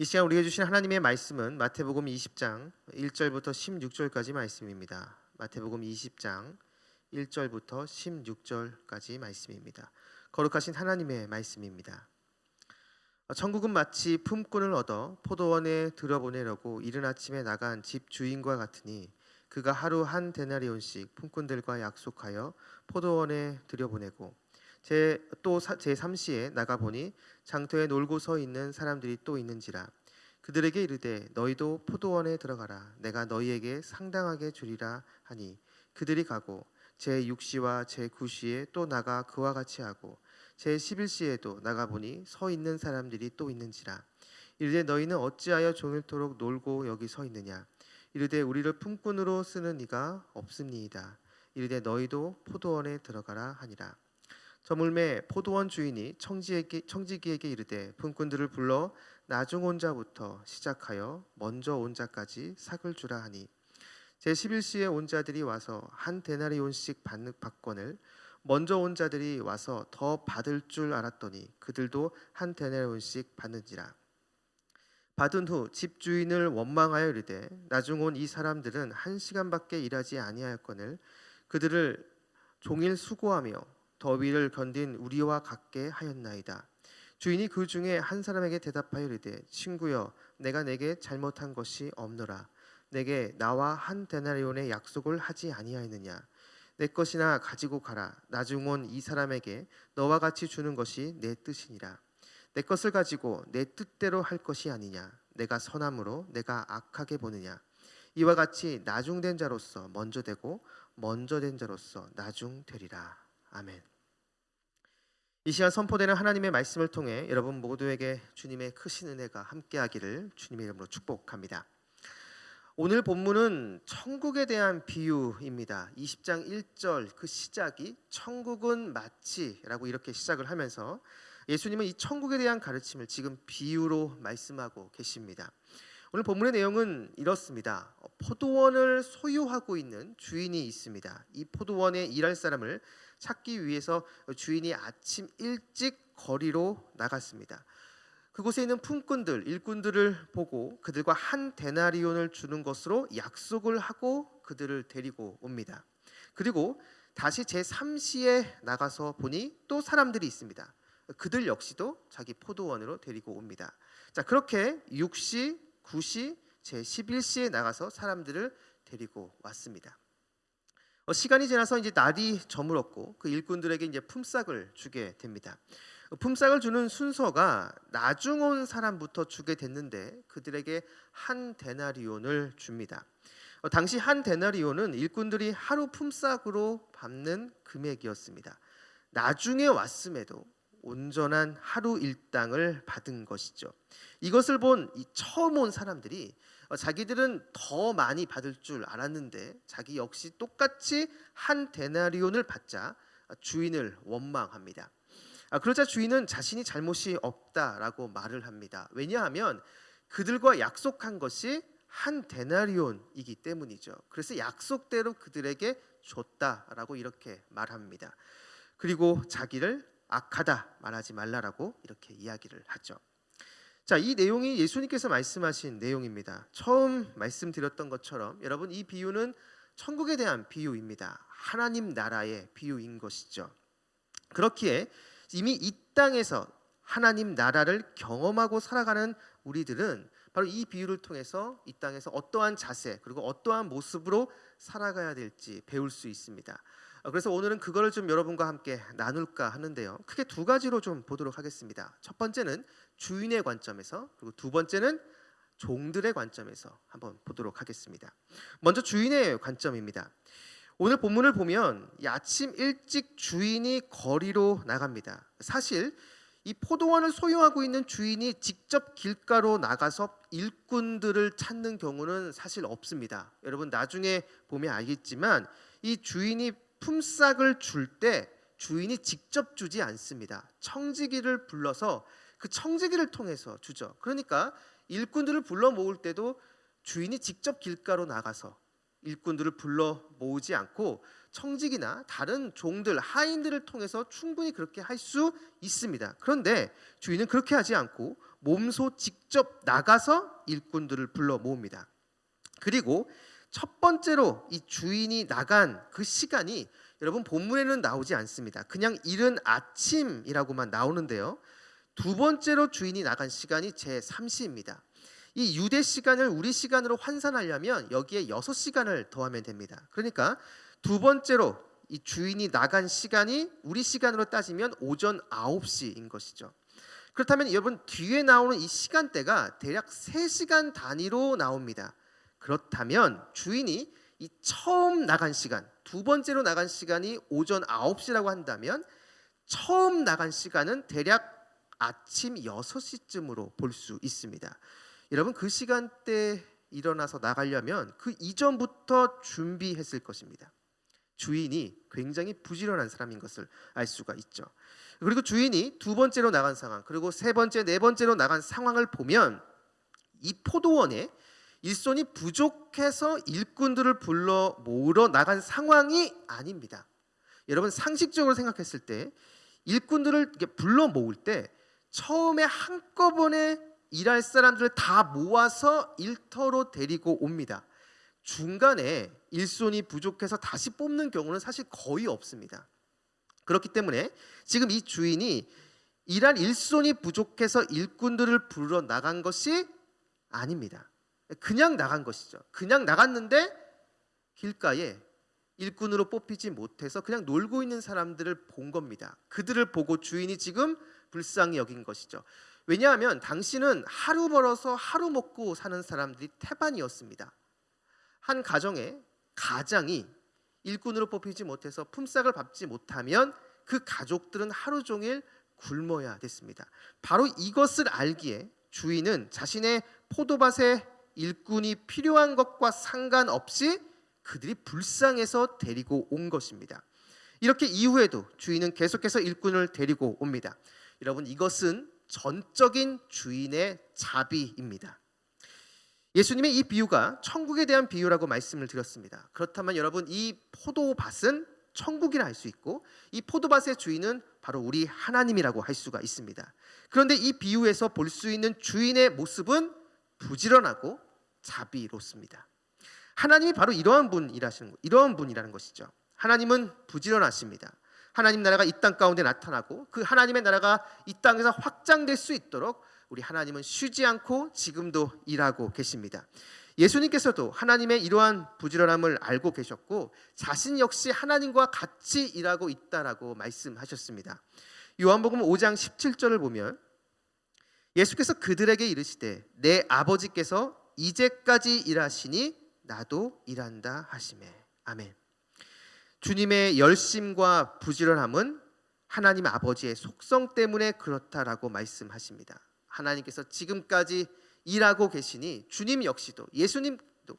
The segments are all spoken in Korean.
이 시간 우리에게 주신 하나님의 말씀은 마태복음 20장 1절부터 16절까지 말씀입니다. 마태복음 20장 1절부터 16절까지 말씀입니다. 거룩하신 하나님의 말씀입니다. 천국은 마치 품꾼을 얻어 포도원에 들여보내려고 이른 아침에 나간 집 주인과 같으니 그가 하루 한 데나리온씩 품꾼들과 약속하여 포도원에 들여보내고 제또제 3시에 나가 보니 장터에 놀고 서 있는 사람들이 또 있는지라. 그들에게 이르되 너희도 포도원에 들어가라. 내가 너희에게 상당하게 주리라 하니. 그들이 가고 제 6시와 제 9시에 또 나가 그와 같이 하고 제 11시에도 나가 보니 서 있는 사람들이 또 있는지라. 이르되 너희는 어찌하여 종일토록 놀고 여기 서 있느냐? 이르되 우리를 품꾼으로 쓰는 이가 없음니이다. 이르되 너희도 포도원에 들어가라 하니라 저물매 포도원 주인이 청지에게, 청지기에게 이르되 품꾼들을 불러 나중 온 자부터 시작하여 먼저 온 자까지 삭을 주라 하니 제 11시에 온 자들이 와서 한 데나리온씩 받는 받건을 먼저 온 자들이 와서 더 받을 줄 알았더니 그들도 한 데나리온씩 받는지라. 받은 후 집 주인을 원망하여 이르되 나중 온 이 사람들은 한 시간밖에 일하지 아니하였거늘 그들을 종일 수고하며 더위를 견딘 우리와 같게 하였나이다. 주인이 그 중에 한 사람에게 대답하여 이르되 친구여 내가 내게 잘못한 것이 없노라. 내게 나와 한 데나리온의 약속을 하지 아니하였느냐? 내 것이나 가지고 가라. 나중 온 이 사람에게 너와 같이 주는 것이 내 뜻이니라. 내 것을 가지고 내 뜻대로 할 것이 아니냐? 내가 선함으로 내가 악하게 보느냐? 이와 같이 나중된 자로서 먼저 되고 먼저 된 자로서 나중 되리라. 아멘. 이 시간 선포되는 하나님의 말씀을 통해 여러분 모두에게 주님의 크신 은혜가 함께하기를 주님의 이름으로 축복합니다. 오늘 본문은 천국에 대한 비유입니다. 20장 1절 그 시작이 천국은 마치라고 이렇게 시작을 하면서 예수님은 이 천국에 대한 가르침을 지금 비유로 말씀하고 계십니다. 오늘 본문의 내용은 이렇습니다. 포도원을 소유하고 있는 주인이 있습니다. 이 포도원에 일할 사람을 찾기 위해서 주인이 아침 일찍 거리로 나갔습니다. 그곳에 있는 품꾼들, 일꾼들을 보고 그들과 한 데나리온을 주는 것으로 약속을 하고 그들을 데리고 옵니다. 그리고 다시 제 3시에 나가서 보니 또 사람들이 있습니다. 그들 역시도 자기 포도원으로 데리고 옵니다. 자, 그렇게 6시, 9시, 제 11시에 나가서 사람들을 데리고 왔습니다. 어, 시간이 지나서 이제 날이 저물었고 그 일꾼들에게 이제 품삯을 주게 됩니다. 어, 품삯을 주는 순서가 나중 온 사람부터 주게 됐는데 그들에게 한 데나리온을 줍니다. 어, 당시 한 데나리온은 일꾼들이 하루 품삯으로 받는 금액이었습니다. 나중에 왔음에도 온전한 하루 일당을 받은 것이죠. 이것을 본 처음 온 사람들이 어, 자기들은 더 많이 받을 줄 알았는데 자기 역시 똑같이 한 데나리온을 받자 주인을 원망합니다. 아, 그러자 주인은 자신이 잘못이 없다라고 말을 합니다. 왜냐하면 그들과 약속한 것이 한 데나리온이기 때문이죠. 그래서 약속대로 그들에게 줬다라고 이렇게 말합니다. 그리고 자기를 악하다 말하지 말라라고 이렇게 이야기를 하죠. 자, 이 내용이 예수님께서 말씀하신 내용입니다. 처음 말씀드렸던 것처럼 여러분 이 비유는 천국에 대한 비유입니다. 하나님 나라의 비유인 것이죠. 그렇기에 이미 이 땅에서 하나님 나라를 경험하고 살아가는 우리들은 바로 이 비유를 통해서 이 땅에서 어떠한 자세 그리고 어떠한 모습으로 살아가야 될지 배울 수 있습니다. 그래서 오늘은 그거를 좀 여러분과 함께 나눌까 하는데요. 크게 두 가지로 좀 보도록 하겠습니다. 첫 번째는 주인의 관점에서 그리고 두 번째는 종들의 관점에서 한번 보도록 하겠습니다. 먼저 주인의 관점입니다. 오늘 본문을 보면 아침 일찍 주인이 거리로 나갑니다. 사실 이 포도원을 소유하고 있는 주인이 직접 길가로 나가서 일꾼들을 찾는 경우는 사실 없습니다. 여러분 나중에 보면 알겠지만 이 주인이 품삯을 줄 때 주인이 직접 주지 않습니다. 청지기를 불러서 그 청지기를 통해서 주죠. 그러니까 일꾼들을 불러 모을 때도 주인이 직접 길가로 나가서 일꾼들을 불러 모으지 않고 청직이나 다른 종들 하인들을 통해서 충분히 그렇게 할 수 있습니다. 그런데 주인은 그렇게 하지 않고 몸소 직접 나가서 일꾼들을 불러 모읍니다. 그리고 첫 번째로 이 주인이 나간 그 시간이 여러분 본문에는 나오지 않습니다. 그냥 이른 아침이라고만 나오는데요. 두 번째로 주인이 나간 시간이 제 3시입니다. 이 유대 시간을 우리 시간으로 환산하려면 여기에 6시간을 더하면 됩니다. 그러니까 두 번째로 이 주인이 나간 시간이 우리 시간으로 따지면 오전 9시인 것이죠. 그렇다면 여러분 뒤에 나오는 이 시간대가 대략 3시간 단위로 나옵니다. 그렇다면 주인이 이 처음 나간 시간, 두 번째로 나간 시간이 오전 9시라고 한다면 처음 나간 시간은 대략 아침 6시쯤으로 볼 수 있습니다. 여러분 그 시간대 일어나서 나가려면 그 이전부터 준비했을 것입니다. 주인이 굉장히 부지런한 사람인 것을 알 수가 있죠. 그리고 주인이 두 번째로 나간 상황, 그리고 세 번째, 네 번째로 나간 상황을 보면 이 포도원에 일손이 부족해서 일꾼들을 불러 모으러 나간 상황이 아닙니다. 여러분 상식적으로 생각했을 때 일꾼들을 불러 모을 때 처음에 한꺼번에 일할 사람들을 다 모아서 일터로 데리고 옵니다. 중간에 일손이 부족해서 다시 뽑는 경우는 사실 거의 없습니다. 그렇기 때문에 지금 이 주인이 일할 일손이 부족해서 일꾼들을 불러 나간 것이 아닙니다. 그냥 나간 것이죠. 그냥 나갔는데 길가에 일꾼으로 뽑히지 못해서 그냥 놀고 있는 사람들을 본 겁니다. 그들을 보고 주인이 지금 불쌍히 여긴 것이죠. 왜냐하면 당신은 하루 벌어서 하루 먹고 사는 사람들이 태반이었습니다. 한 가정에 가장이 일꾼으로 뽑히지 못해서 품삯을 받지 못하면 그 가족들은 하루 종일 굶어야 됐습니다. 바로 이것을 알기에 주인은 자신의 포도밭에 일꾼이 필요한 것과 상관없이 그들이 불쌍해서 데리고 온 것입니다. 이렇게 이후에도 주인은 계속해서 일꾼을 데리고 옵니다. 여러분 이것은 전적인 주인의 자비입니다. 예수님의 이 비유가 천국에 대한 비유라고 말씀을 드렸습니다. 그렇다면 여러분 이 포도밭은 천국이라 할 수 있고 이 포도밭의 주인은 바로 우리 하나님이라고 할 수가 있습니다. 그런데 이 비유에서 볼 수 있는 주인의 모습은 부지런하고 자비롭습니다. 하나님이 바로 이러한 분이라시는 이러한 분이라는 것이죠. 하나님은 부지런하십니다. 하나님 나라가 이 땅 가운데 나타나고 그 하나님의 나라가 이 땅에서 확장될 수 있도록 우리 하나님은 쉬지 않고 지금도 일하고 계십니다. 예수님께서도 하나님의 이러한 부지런함을 알고 계셨고 자신 역시 하나님과 같이 일하고 있다라고 말씀하셨습니다. 요한복음 5장 17절을 보면 예수께서 그들에게 이르시되 내 아버지께서 이제까지 일하시니 나도 일한다 하시매. 아멘. 주님의 열심과 부지런함은 하나님 아버지의 속성 때문에 그렇다라고 말씀하십니다. 하나님께서 지금까지 일하고 계시니 주님 역시도 예수님도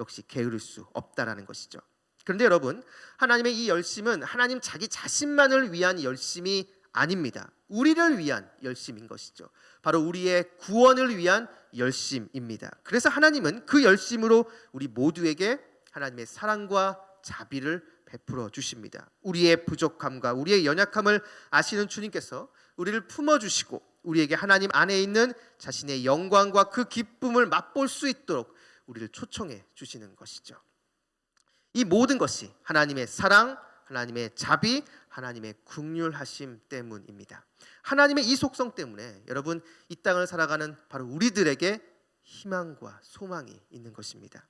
역시 게으를 수 없다라는 것이죠. 그런데 여러분, 하나님의 이 열심은 하나님 자기 자신만을 위한 열심이 아닙니다. 우리를 위한 열심인 것이죠. 바로 우리의 구원을 위한 열심입니다. 그래서 하나님은 그 열심으로 우리 모두에게 하나님의 사랑과 자비를 베풀어 주십니다. 우리의 부족함과 우리의 연약함을 아시는 주님께서 우리를 품어 주시고 우리에게 하나님 안에 있는 자신의 영광과 그 기쁨을 맛볼 수 있도록 우리를 초청해 주시는 것이죠. 이 모든 것이 하나님의 사랑, 하나님의 자비, 하나님의 국률하심 때문입니다. 하나님의 이 속성 때문에 여러분 이 땅을 살아가는 바로 우리들에게 희망과 소망이 있는 것입니다.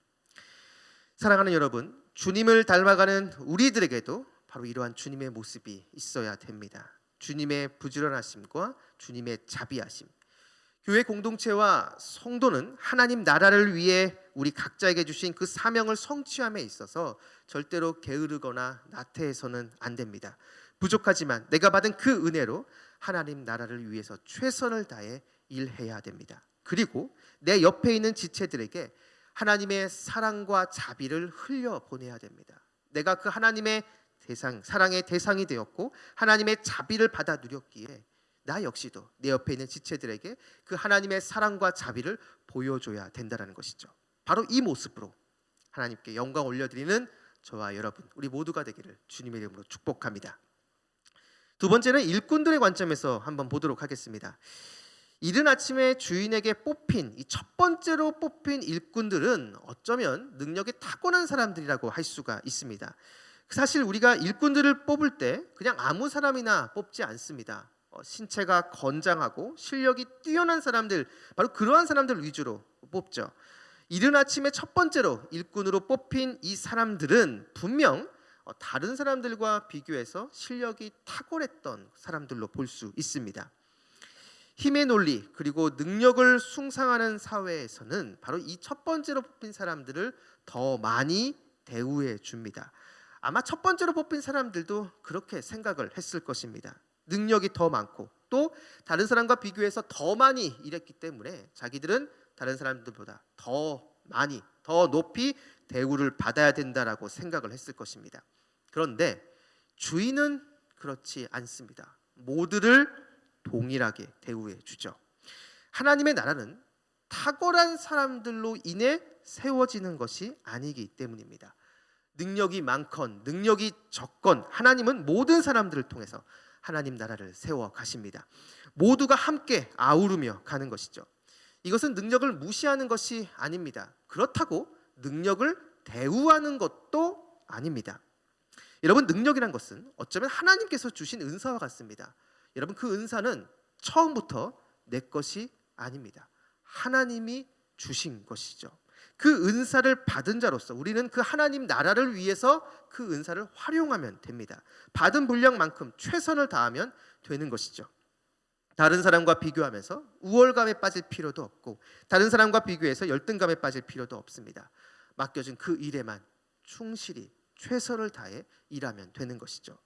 사랑하는 여러분, 주님을 닮아가는 우리들에게도 바로 이러한 주님의 모습이 있어야 됩니다. 주님의 부지런하심과 주님의 자비하심. 교회 공동체와 성도는 하나님 나라를 위해 우리 각자에게 주신 그 사명을 성취함에 있어서 절대로 게으르거나 나태해서는 안 됩니다. 부족하지만 내가 받은 그 은혜로 하나님 나라를 위해서 최선을 다해 일해야 됩니다. 그리고 내 옆에 있는 지체들에게 하나님의 사랑과 자비를 흘려 보내야 됩니다. 내가 그 하나님의 대상, 사랑의 대상이 되었고 하나님의 자비를 받아 누렸기에 나 역시도 내 옆에 있는 지체들에게 그 하나님의 사랑과 자비를 보여줘야 된다는 것이죠. 바로 이 모습으로 하나님께 영광 올려드리는 저와 여러분, 우리 모두가 되기를 주님의 이름으로 축복합니다. 두 번째는 일꾼들의 관점에서 한번 보도록 하겠습니다. 이른 아침에 주인에게 뽑힌 이 첫 번째로 뽑힌 일꾼들은 어쩌면 능력이 타고난 사람들이라고 할 수가 있습니다. 사실 우리가 일꾼들을 뽑을 때 그냥 아무 사람이나 뽑지 않습니다. 어, 신체가 건장하고 실력이 뛰어난 사람들 바로 그러한 사람들 위주로 뽑죠. 이른 아침에 첫 번째로 일꾼으로 뽑힌 이 사람들은 분명 어, 다른 사람들과 비교해서 실력이 탁월했던 사람들로 볼 수 있습니다. 힘의 논리 그리고 능력을 숭상하는 사회에서는 바로 이 첫 번째로 뽑힌 사람들을 더 많이 대우해 줍니다. 아마 첫 번째로 뽑힌 사람들도 그렇게 생각을 했을 것입니다. 능력이 더 많고 또 다른 사람과 비교해서 더 많이 일했기 때문에 자기들은 다른 사람들보다 더 많이 더 높이 대우를 받아야 된다라고 생각을 했을 것입니다. 그런데 주인은 그렇지 않습니다. 모두를 동일하게 대우해 주죠. 하나님의 나라는 탁월한 사람들로 인해 세워지는 것이 아니기 때문입니다. 능력이 많건 능력이 적건 하나님은 모든 사람들을 통해서 하나님 나라를 세워 가십니다. 모두가 함께 아우르며 가는 것이죠. 이것은 능력을 무시하는 것이 아닙니다. 그렇다고 능력을 대우하는 것도 아닙니다. 여러분 능력이란 것은 어쩌면 하나님께서 주신 은사와 같습니다. 여러분 그 은사는 처음부터 내 것이 아닙니다. 하나님이 주신 것이죠. 그 은사를 받은 자로서 우리는 그 하나님 나라를 위해서 그 은사를 활용하면 됩니다. 받은 분량만큼 최선을 다하면 되는 것이죠. 다른 사람과 비교하면서 우월감에 빠질 필요도 없고 다른 사람과 비교해서 열등감에 빠질 필요도 없습니다. 맡겨진 그 일에만 충실히 최선을 다해 일하면 되는 것이죠.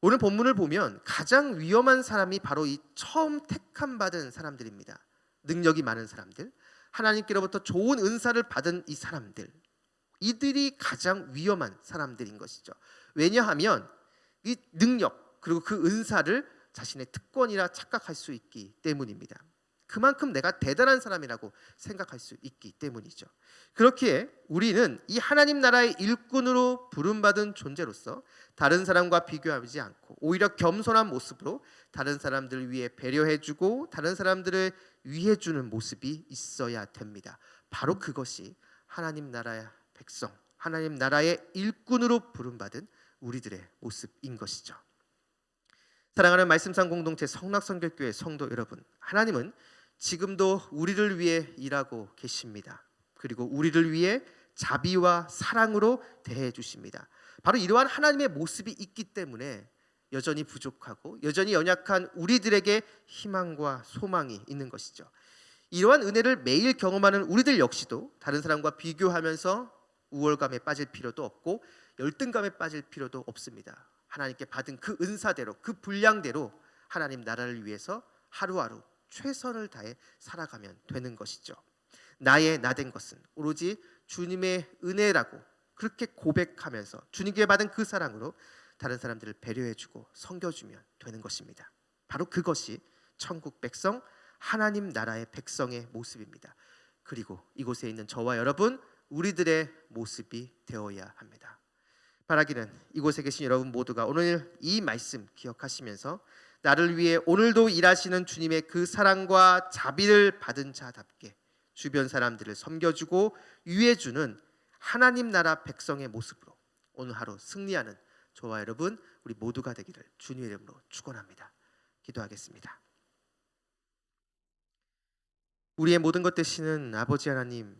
오늘 본문을 보면 가장 위험한 사람이 바로 이 처음 택함 받은 사람들입니다. 능력이 많은 사람들, 하나님께로부터 좋은 은사를 받은 이 사람들, 이들이 가장 위험한 사람들인 것이죠. 왜냐하면 이 능력 그리고 그 은사를 자신의 특권이라 착각할 수 있기 때문입니다. 그만큼 내가 대단한 사람이라고 생각할 수 있기 때문이죠. 그렇기에 우리는 이 하나님 나라의 일꾼으로 부름받은 존재로서 다른 사람과 비교하지 않고 오히려 겸손한 모습으로 다른 사람들을 위해 배려해주고 다른 사람들을 위해주는 모습이 있어야 됩니다. 바로 그것이 하나님 나라의 백성, 하나님 나라의 일꾼으로 부름받은 우리들의 모습인 것이죠. 사랑하는 말씀상 공동체 성락성결교회 성도 여러분, 하나님은 지금도 우리를 위해 일하고 계십니다. 그리고 우리를 위해 자비와 사랑으로 대해 주십니다. 바로 이러한 하나님의 모습이 있기 때문에 여전히 부족하고 여전히 연약한 우리들에게 희망과 소망이 있는 것이죠. 이러한 은혜를 매일 경험하는 우리들 역시도 다른 사람과 비교하면서 우월감에 빠질 필요도 없고 열등감에 빠질 필요도 없습니다. 하나님께 받은 그 은사대로 그 분량대로 하나님 나라를 위해서 하루하루 최선을 다해 살아가면 되는 것이죠. 나의 나된 것은 오로지 주님의 은혜라고 그렇게 고백하면서 주님께 받은 그 사랑으로 다른 사람들을 배려해주고 섬겨주면 되는 것입니다. 바로 그것이 천국 백성 하나님 나라의 백성의 모습입니다. 그리고 이곳에 있는 저와 여러분 우리들의 모습이 되어야 합니다. 바라기는 이곳에 계신 여러분 모두가 오늘 이 말씀 기억하시면서 나를 위해 오늘도 일하시는 주님의 그 사랑과 자비를 받은 자답게 주변 사람들을 섬겨주고 위해주는 하나님 나라 백성의 모습으로 오늘 하루 승리하는 저와 여러분 우리 모두가 되기를 주님의 이름으로 축원합니다. 기도하겠습니다. 우리의 모든 것 되시는 아버지 하나님,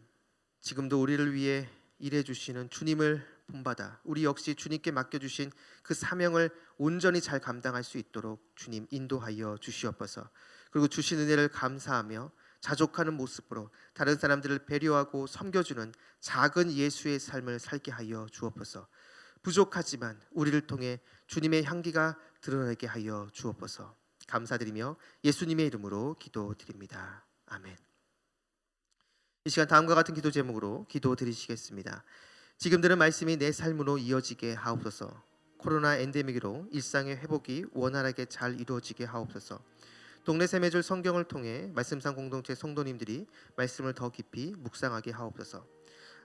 지금도 우리를 위해 일해 주시는 주님을 본받아 우리 역시 주님께 맡겨 주신 그 사명을 온전히 잘 감당할 수 있도록 주님 인도하여 주시옵소서. 그리고 주신 은혜를 감사하며 자족하는 모습으로 다른 사람들을 배려하고 섬겨주는 작은 예수의 삶을 살게 하여 주옵소서. 부족하지만 우리를 통해 주님의 향기가 드러나게 하여 주옵소서. 감사드리며 예수님의 이름으로 기도드립니다. 아멘. 이 시간 다음과 같은 기도 제목으로 기도 드리시겠습니다. 지금 들은 말씀이 내 삶으로 이어지게 하옵소서. 코로나 엔데믹으로 일상의 회복이 원활하게 잘 이루어지게 하옵소서. 동네 세매줄 성경을 통해 말씀상 공동체 성도님들이 말씀을 더 깊이 묵상하게 하옵소서.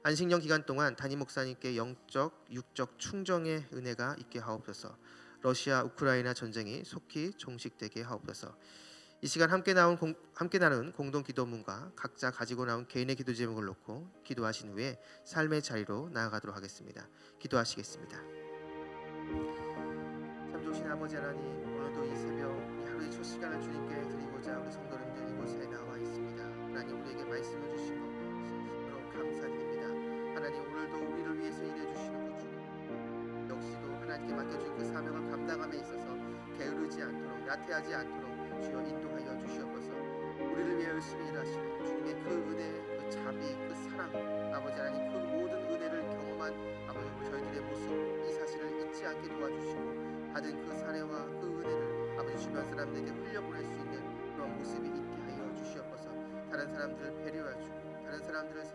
안식년 기간 동안 담임 목사님께 영적, 육적 충정의 은혜가 있게 하옵소서. 러시아 우크라이나 전쟁이 속히 종식되게 하옵소서. 이 시간 함께 나온 공, 함께 나눈 공동 기도문과 각자 가지고 나온 개인의 기도 제목을 놓고 기도하신 후에 삶의 자리로 나아가도록 하겠습니다. 기도하시겠습니다. 참 좋으신 아버지 하나님 오늘도 이 새벽 이 하루의 첫 시간을 주님께 드리고자 우리 성도님들 이곳에 나와 있습니다. 하나님 우리에게 말씀을 것 진심으로 감사드립니다. 하나님 오늘도 우리를 위해서 일해 주시는 그 주님 역시도 하나님께 맡겨준 그 사명을 감당함에 있어서 게으르지 않도록 나태하지 않도록 주여 인도하여 주시옵소서. 우리를 위해 열심히 일하시는 주님의 그 은혜, 그 자비, 그 사랑, 아버지 하나님 그 모든 은혜를 경험한 아버지 저희들의 모습 이 사실을 잊지 않게 도와주시고 받은 그 사례와 그 은혜를 아버지 주변 사람들에게 흘려보낼 수 있는 그런 모습이 있게 하여 주시옵소서. 다른 사람들을 배려해주고 다른 사람들을